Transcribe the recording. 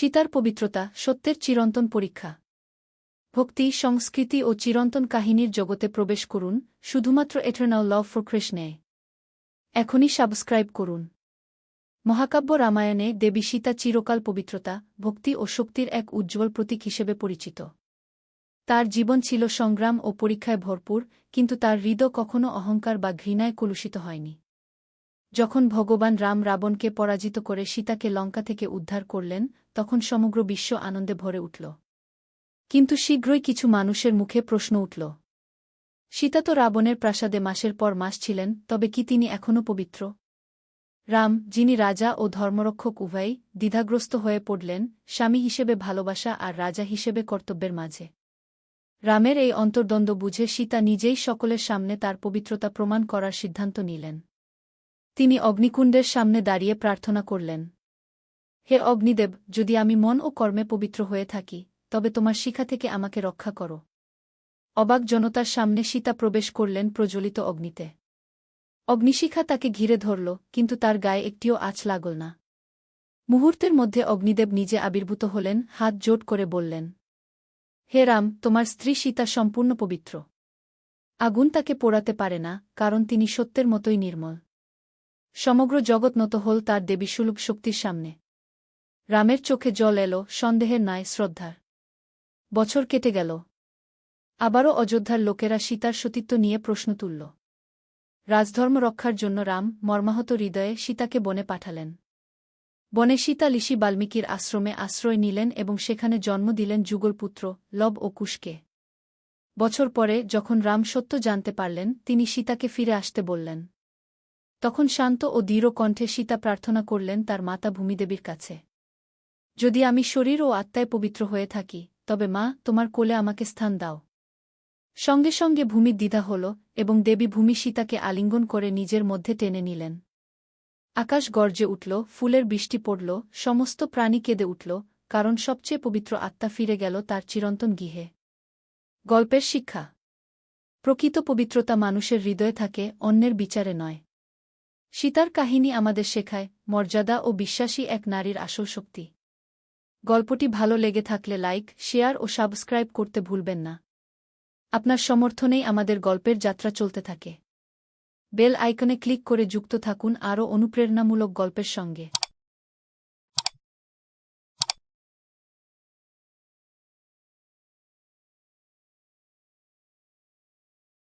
সীতার পবিত্রতা সত্যের চিরন্তন পরীক্ষা। ভক্তি, সংস্কৃতি ও চিরন্তন কাহিনীর জগতে প্রবেশ করুন, শুধুমাত্র এটার্নাল লভ ফর কৃষ্ণে এখনই সাবস্ক্রাইব করুন। মহাকাব্য রামায়ণে দেবী সীতা চিরকাল পবিত্রতা, ভক্তি ও শক্তির এক উজ্জ্বল প্রতীক হিসেবে পরিচিত। তার জীবন ছিল সংগ্রাম ও পরীক্ষায় ভরপুর, কিন্তু তার হৃদয় কখনও অহংকার বা ঘৃণায় কলুষিত হয়নি। যখন ভগবান রাম রাবণকে পরাজিত করে সীতাকে লঙ্কা থেকে উদ্ধার করলেন, তখন সমগ্র বিশ্ব আনন্দে ভরে উঠল। কিন্তু শীঘ্রই কিছু মানুষের মুখে প্রশ্ন উঠল। সীতা তো রাবণের প্রাসাদে মাসের পর মাস ছিলেন, তবে কি তিনি এখনও পবিত্র? রাম, যিনি রাজা ও ধর্মরক্ষক উভয়ই দ্বিধাগ্রস্ত হয়ে পড়লেন, স্বামী হিসেবে ভালোবাসা আর রাজা হিসেবে কর্তব্যের মাঝে। রামের এই অন্তর্দ্বন্দ্ব বুঝে সীতা নিজেই সকলের সামনে তার পবিত্রতা প্রমাণ করার সিদ্ধান্ত নিলেন। তিনি অগ্নিকুণ্ডের সামনে দাঁড়িয়ে প্রার্থনা করলেন। হে অগ্নিদেব, যদি আমি মন ও কর্মে পবিত্র হয়ে থাকি, তবে তোমার শিখা থেকে আমাকে রক্ষা করো। অবাক জনতার সামনে সীতা প্রবেশ করলেন প্রজ্বলিত অগ্নিতে। অগ্নিশিখা তাকে ঘিরে ধরল, কিন্তু তার গায়ে একটিও আঁচ লাগল না। মুহূর্তের মধ্যে অগ্নিদেব নিজে আবির্ভূত হলেন, হাত জোট করে বললেন, হে রাম, তোমার স্ত্রী সীতা সম্পূর্ণ পবিত্র। আগুন তাকে পোড়াতে পারে না, কারণ তিনি সত্যের মতোই নির্মল। সমগ্র জগৎ নত হল তার দেবীসুলভ শক্তির সামনে। রামের চোখে জল এলো, সন্দেহের নয় শ্রদ্ধার। বছর কেটে গেল। আবারও অযোধ্যার লোকেরা সীতার সতীত্ব নিয়ে প্রশ্ন তুলল। রাজধর্ম রক্ষার জন্য রাম মর্মাহত হৃদয়ে সীতাকে বনে পাঠালেন। বনে সীতা ঋষি বাল্মীকির আশ্রমে আশ্রয় নিলেন এবং সেখানে জন্ম দিলেন যুগলপুত্র, লব ও কুশকে। বছর পরে যখন রাম সত্য জানতে পারলেন, তিনি সীতাকে ফিরে আসতে বললেন। তখন শান্ত ও দৃঢ় কণ্ঠে সীতা প্রার্থনা করলেন তার মাতা ভূমিদেবীর কাছে। যদি আমি শরীর ও আত্মায় পবিত্র হয়ে থাকি, তবে মা, তোমার কোলে আমাকে স্থান দাও। সঙ্গে সঙ্গে ভূমির দ্বিধা হল এবং দেবী ভূমি সীতাকে আলিঙ্গন করে নিজের মধ্যে টেনে নিলেন। আকাশ গর্জে উঠল, ফুলের বৃষ্টি পড়ল, সমস্ত প্রাণী কেঁদে উঠল, কারণ সবচেয়ে পবিত্র আত্মা ফিরে গেল তার চিরন্তন গৃহে। গল্পের শিক্ষা। প্রকৃত পবিত্রতা মানুষের হৃদয়ে থাকে, অন্যের বিচারে নয়। সীতার কাহিনী আমাদের শেখায়, মর্যাদা ও বিশ্বাসী এক নারীর আসল শক্তি। গল্পটি ভালো লেগে থাকলে লাইক, শেয়ার ও সাবস্ক্রাইব করতে ভুলবেন না। আপনার সমর্থনেই আমাদের গল্পের যাত্রা চলতে থাকে। বেল আইকনে ক্লিক করে যুক্ত থাকুন আরও অনুপ্রেরণামূলক গল্পের সঙ্গে।